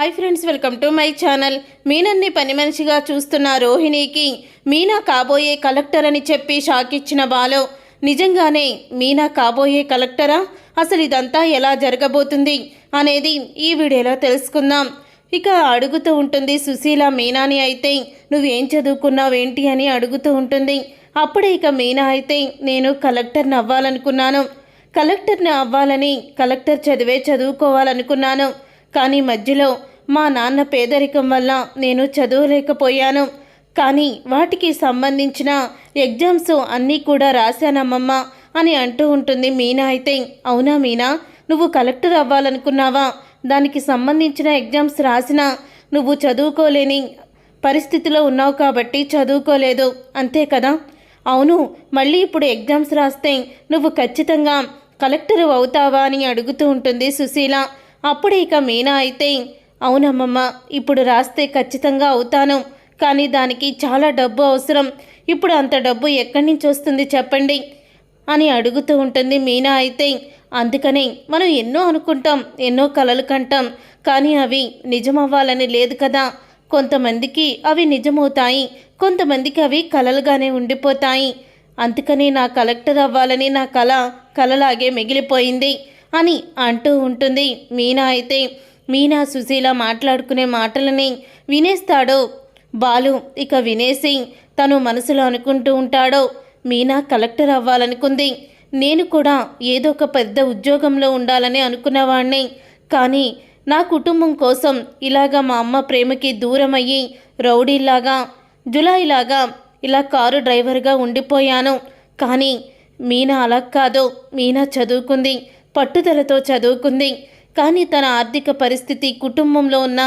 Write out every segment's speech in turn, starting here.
Hi friends welcome to my channel. మీనన్ని పని మనిషిగా చూస్తున్న రోహిణికి మీనా కాబోయే కలెక్టర్ అని చెప్పి షాక్ ఇచ్చిన బాలో. నిజంగానే మీనా కాబోయే కలెక్టరా? అసలు ఇదంతా ఎలా జరగబోతుంది అనేది ఈ వీడియోలో తెలుసుకుందాం. ఇక అడుగుతూ ఉంటుంది సుశీల మీనాని అయితే నువ్వేం చదువుకున్నావేంటి అని అడుగుతూ ఉంటుంది. అప్పుడే ఇక మీనా అయితే నేను కలెక్టర్ని అవ్వాలనుకున్నాను. కలెక్టర్ని అవ్వాలని కలెక్టర్ చదివే చదువుకోవాలనుకున్నాను. కానీ మధ్యలో మా నాన్న పేదరికం వల్ల నేను చదవలేకపోయాను. కానీ వాటికి సంబంధించిన ఎగ్జామ్స్ అన్నీ కూడా రాశానమ్మమ్మ అని అంటూ ఉంటుంది మీనా అయితే. అవునా మీనా? నువ్వు కలెక్టర్ అవ్వాలనుకున్నావా? దానికి సంబంధించిన ఎగ్జామ్స్ రాసినా నువ్వు చదువుకోలేని పరిస్థితిలో ఉన్నావు కాబట్టి చదువుకోలేదు. అంతే కదా? అవును మళ్ళీ ఇప్పుడు ఎగ్జామ్స్ రాస్తే నువ్వు ఖచ్చితంగా కలెక్టర్ అవుతావా అని అడుగుతూ ఉంటుంది సుశీల. అప్పుడు ఇక మీనా అయితే అవునమ్మమ్మ ఇప్పుడు రాస్తే ఖచ్చితంగా అవుతాను. కానీ దానికి చాలా డబ్బు అవసరం. ఇప్పుడు అంత డబ్బు ఎక్కడి నుంచి వస్తుంది చెప్పండి? అని అడుగుతూ ఉంటుంది మీనా అయితే. అందుకనే మనం ఎన్నో అనుకుంటాం ఎన్నో కలలు కంటాం. కానీ అవి నిజమవ్వాలని లేదు కదా. కొంతమందికి అవి నిజమవుతాయి కొంతమందికి అవి కలలుగానే ఉండిపోతాయి. అందుకని నా కలెక్టర్ అవ్వాలని నా కళ కలలాగే మిగిలిపోయింది. అని అంటూ ఉంటుంది. మీనా అయితే మీనా సుశీల మాట్లాడుకునే మాటలని వినేస్తాడో? బాలు ఇక వినేసి తను మనసులో అనుకుంటూ ఉంటాడో? మీనా కలెక్టర్ అవ్వాలనుకుంది. నేను కూడా ఏదో ఒక పెద్ద ఉద్యోగంలో ఉండాలని అనుకున్నవాణ్ణి. కానీ నా కుటుంబం కోసం ఇలాగా మా అమ్మ ప్రేమకి దూరం అయ్యి రౌడీలాగా జులాయిలాగా ఇలా కారు డ్రైవర్గా ఉండిపోయాను. కానీ మీనా అలా కాదు. మీనా చదువుకుంది. పట్టుదలతో చదువుకుంది. కానీ తన ఆర్థిక పరిస్థితి కుటుంబంలో ఉన్న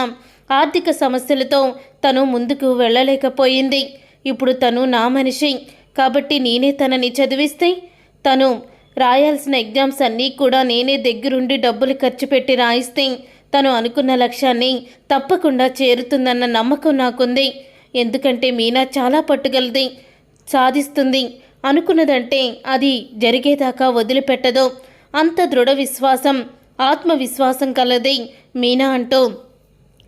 ఆర్థిక సమస్యలతో తను ముందుకు వెళ్ళలేకపోయింది. ఇప్పుడు తను నా మనిషి. కాబట్టి నేనే తనని చదివిస్తే తను రాయాల్సిన ఎగ్జామ్స్ అన్నీ కూడా నేనే దగ్గరుండి డబ్బులు ఖర్చు పెట్టి రాయిస్తే తను అనుకున్న లక్ష్యాన్ని తప్పకుండా చేరుతుందన్న నమ్మకం నాకుంది. ఎందుకంటే మీనా చాలా పట్టుగలది సాధిస్తుంది. అనుకున్నదంటే అది జరిగేదాకా వదిలిపెట్టదు. అంత దృఢ విశ్వాసం ఆత్మవిశ్వాసం కలది మీనా అంటూ.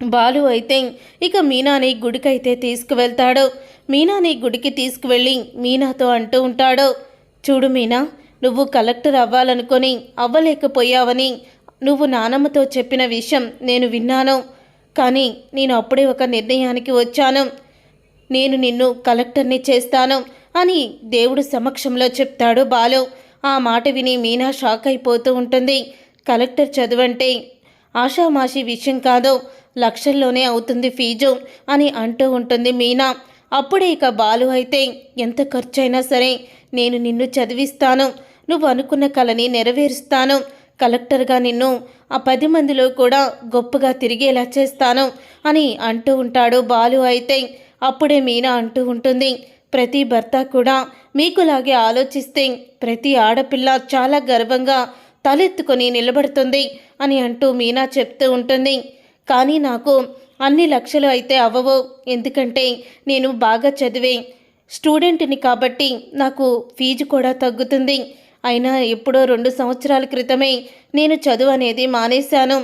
బాలు అయితే ఇక మీనాని గుడికైతే తీసుకువెళ్తాడు. మీనాని గుడికి తీసుకువెళ్ళి మీనాతో అంటూ ఉంటాడు. చూడు మీనా నువ్వు కలెక్టర్ అవ్వాలనుకొని అవ్వలేకపోయావని నువ్వు నానమ్మతో చెప్పిన విషయం నేను విన్నాను. కానీ నేను అప్పుడే ఒక నిర్ణయానికి వచ్చాను. నేను నిన్ను కలెక్టర్ని చేస్తాను అని దేవుడు సమక్షంలో చెప్తాడు బాలు. ఆ మాట విని మీనా షాక్ అయిపోతూ ఉంటుంది. కలెక్టర్ చదువంటే ఆషామాషి విషయం కాదు లక్షల్లోనే అవుతుంది ఫీజు అని అంటూ ఉంటుంది మీనా. అప్పుడే ఇక బాలు అయితే ఎంత ఖర్చైనా సరే నేను నిన్ను చదివిస్తాను. నువ్వు అనుకున్న కలని నెరవేరుస్తాను. కలెక్టర్గా నిన్ను ఆ పది మందిలో కూడా గొప్పగా తిరిగేలా చేస్తాను అని అంటూ ఉంటాడు బాలు అయితే. అప్పుడే మీనా అంటూ ఉంటుంది ప్రతి భర్త కూడా మీకులాగే ఆలోచిస్తే ప్రతి ఆడపిల్ల చాలా గర్వంగా తలెత్తుకొని నిలబడుతుంది అని అంటూ మీనా చెప్తూ ఉంటుంది. కానీ నాకు అన్ని లక్షలు అయితే అవ్వవు. ఎందుకంటే నేను బాగా చదివే స్టూడెంట్ని కాబట్టి నాకు ఫీజు కూడా తగ్గుతుంది. అయినా ఎప్పుడో రెండు సంవత్సరాల క్రితమే నేను చదువు అనేది మానేశాను.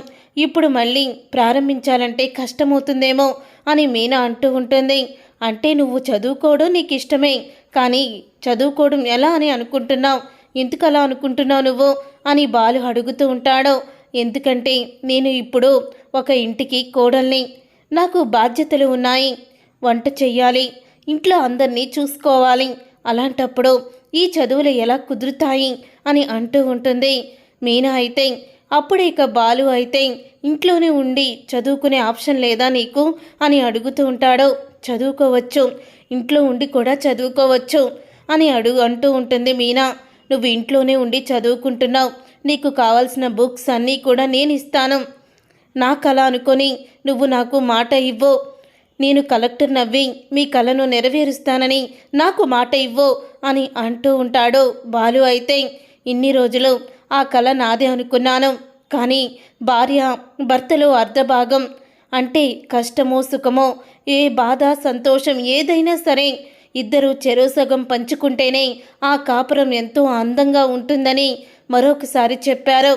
ఇప్పుడు మళ్ళీ ప్రారంభించాలంటే కష్టమవుతుందేమో అని మీనా అంటూ ఉంటుంది. అంటే నువ్వు చదువుకోవడం నీకు ఇష్టమే కానీ చదువుకోవడం ఎలా అని అనుకుంటున్నావు? ఎందుకు అలా అనుకుంటున్నావు నువ్వు? అని బాలు అడుగుతూ ఉంటాడు. ఎందుకంటే నేను ఇప్పుడు ఒక ఇంటికి కోడల్ని నాకు బాధ్యతలు ఉన్నాయి. వంట చెయ్యాలి ఇంట్లో అందరినీ చూసుకోవాలి. అలాంటప్పుడు ఈ చదువులు ఎలా కుదురుతాయి అని అంటూ ఉంటుంది. మీనా అయితే అప్పుడే ఇక బాలు అయితే ఇంట్లోనే ఉండి చదువుకునే ఆప్షన్ లేదా నీకు? అని అడుగుతూ ఉంటాడు. చదువుకోవచ్చు. ఇంట్లో ఉండి కూడా చదువుకోవచ్చు అని అడుగు అంటూ ఉంటుంది మీనా. నువ్వు ఇంట్లోనే ఉండి చదువుకుంటున్నావు. నీకు కావాల్సిన బుక్స్ అన్నీ కూడా నేను ఇస్తాను. నా కళ అనుకొని నువ్వు నాకు మాట ఇవ్వు. నేను కలెక్టర్ నవ్వి మీ కళను నెరవేరుస్తానని నాకు మాట ఇవ్వు అని అంటూ ఉంటాడు బాలు అయితే. ఇన్ని రోజులు ఆ కళ నాదే అనుకున్నాను. కానీ భార్య భర్తలో అర్ధభాగం అంటే కష్టమో సుఖమో ఏ బాధ సంతోషం ఏదైనా సరే ఇద్దరు చెరోసగం పంచుకుంటేనే ఆ కాపురం ఎంతో అందంగా ఉంటుందని మరొకసారి చెప్పారు.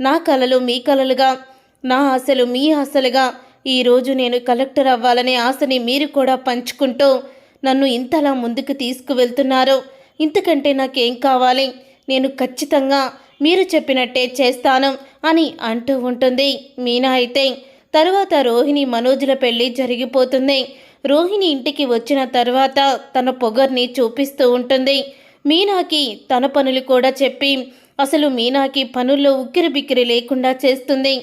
నా కలలు మీ కలలుగా నా ఆశలు మీ ఆశలుగా ఈరోజు నేను కలెక్టర్ అవ్వాలనే ఆశని మీరు కూడా పంచుకుంటూ నన్ను ఇంతలా ముందుకు తీసుకువెళ్తున్నారు. ఇంతకంటే నాకేం కావాలి? నేను ఖచ్చితంగా మీరు చెప్పినట్టే చేస్తాను అని అంటూ ఉంటుంది మీనా అయితే. తర్వాత రోహిణి మనోజుల పెళ్ళి జరిగిపోతుంది. రోహిణి ఇంటికి వచ్చిన తర్వాత తన పొగర్ని చూపిస్తూ ఉంటుంది. మీనాకి తన పనులు కూడా చెప్పి అసలు మీనాకి పనుల్లో ఉక్కిరి బిక్కిరి లేకుండా చేస్తుంది.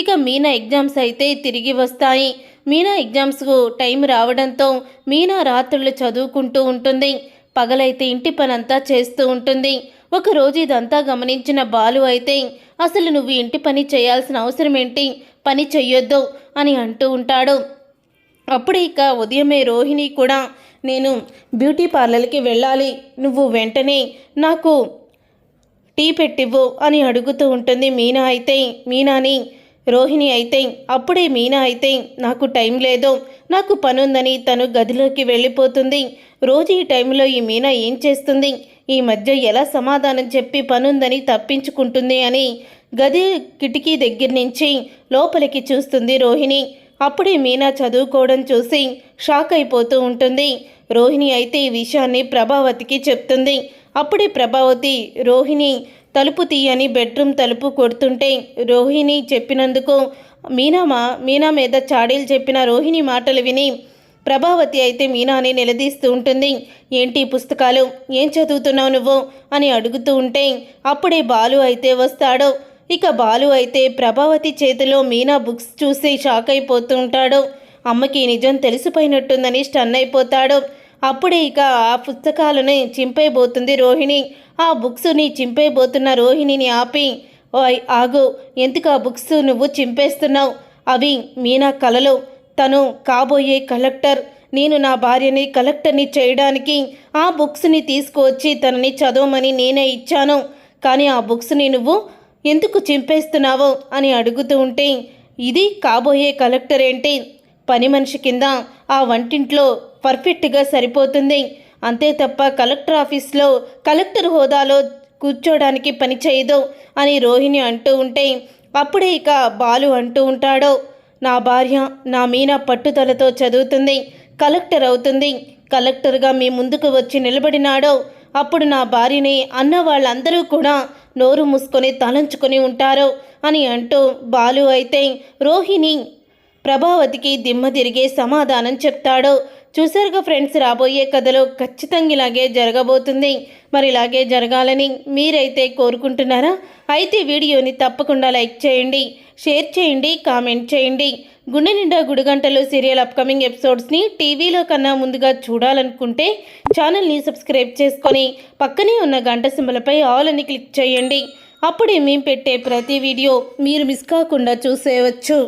ఇక మీనా ఎగ్జామ్స్ అయితే తిరిగి వస్తాయి. మీనా ఎగ్జామ్స్కు టైం రావడంతో మీనా రాత్రులు చదువుకుంటూ ఉంటుంది. పగలైతే ఇంటి పనంతా చేస్తూ ఉంటుంది. ఒకరోజు ఇదంతా గమనించిన బాలు అయితే అసలు నువ్వు ఇంటి పని చేయాల్సిన అవసరం ఏంటి పని చెయ్యొద్దు అని అంటూ ఉంటాడు. అప్పుడే ఇక ఉదయమే రోహిణి కూడా నేను బ్యూటీ పార్లర్కి వెళ్ళాలి. నువ్వు వెంటనే నాకు టీ పెట్టివ్వు అని అడుగుతూ ఉంటుంది మీనా అయితే. మీనాని రోహిణి అయితే అప్పుడే మీనా అయితే నాకు టైం లేదు. నాకు పనుందని తను గదిలోకి వెళ్ళిపోతుంది. రోజు ఈ టైంలో ఈ మీనా ఏం చేస్తుంది? ఈ మధ్య ఎలా సమాధానం చెప్పి పనుందని తప్పించుకుంటుంది అని గది కిటికీ దగ్గర నుంచి లోపలికి చూస్తుంది రోహిణి. అప్పుడే మీనా చదువుకోవడం చూసి షాక్ అయిపోతూ ఉంటుంది. రోహిణి అయితే ఈ విషయాన్ని ప్రభావతికి చెప్తుంది. అప్పుడే ప్రభావతి రోహిణి తలుపు తీయని బెడ్రూమ్ తలుపు కొడుతుంటే రోహిణి చెప్పినందుకు మీనా మా మీనా మీద చాడీలు చెప్పిన రోహిణి మాటలు విని ప్రభావతి అయితే మీనాని నిలదీస్తూ ఉంటుంది. ఏంటి పుస్తకాలు? ఏం చదువుతున్నావు నువ్వు? అని అడుగుతూ ఉంటే అప్పుడే బాలు అయితే వస్తాడు. ఇక బాలు అయితే ప్రభావతి చేతిలో మీనా బుక్స్ చూసి షాక్ అయిపోతుంటాడు. అమ్మకి నిజం తెలిసిపోయినట్టుందని స్టన్ అయిపోతాడు. అప్పుడే ఇక ఆ పుస్తకాలని చింపేయబోతుంది రోహిణి. ఆ బుక్స్ని చింపేయబోతున్న రోహిణిని ఆపి ఓయ్ ఆగు ఎందుకు ఆ బుక్స్ నువ్వు చింపేస్తున్నావు? అవి మీనా కలలు. తను కాబోయే కలెక్టర్. నేను నా భార్యని కలెక్టర్ని చేయడానికి ఆ బుక్స్ని తీసుకువచ్చి తనని చదవమని నేనే ఇచ్చాను. కానీ ఆ బుక్స్ని నువ్వు ఎందుకు చింపేస్తున్నావో అని అడుగుతూ ఉంటే ఇది కాబోయే కలెక్టర్ ఏంటి పని మనిషి కింద ఆ వంటింట్లో పర్ఫెక్ట్గా సరిపోతుంది. అంతే తప్ప కలెక్టర్ ఆఫీస్లో కలెక్టర్ హోదాలో కూర్చోడానికి పని చేయదు అని రోహిణి అంటూ ఉంటే అప్పుడే ఇక బాలు అంటూ ఉంటాడో. నా భార్య నా మీన పట్టుదలతో చదువుతుంది కలెక్టర్ అవుతుంది. కలెక్టర్గా మీ ముందుకు వచ్చి నిలబడినాడో. అప్పుడు నా భార్యని అన్న వాళ్ళందరూ కూడా నోరు మూసుకొని తలంచుకొని ఉంటారు అని అంటూ బాలు అయితే రోహిణి ప్రభావతికి దిమ్మ తిరిగే సమాధానం చెప్తాడు. చూసారుగా ఫ్రెండ్స్ రాబోయే కథలో ఖచ్చితంగా ఇలాగే జరగబోతుంది. మరి ఇలాగే జరగాలని మీరైతే కోరుకుంటున్నారా? అయితే వీడియోని తప్పకుండా లైక్ చేయండి షేర్ చేయండి కామెంట్ చేయండి. గుండె నిండా గుడిగంటలు సీరియల్ అప్కమింగ్ ఎపిసోడ్స్ని టీవీలో కన్నా ముందుగా చూడాలనుకుంటే ఛానల్ని సబ్స్క్రైబ్ చేసుకొని పక్కనే ఉన్న గంట సింబలపై ఆల్ అని క్లిక్ చేయండి. అప్పుడే మేము పెట్టే ప్రతి వీడియో మీరు మిస్ కాకుండా చూసేయవచ్చు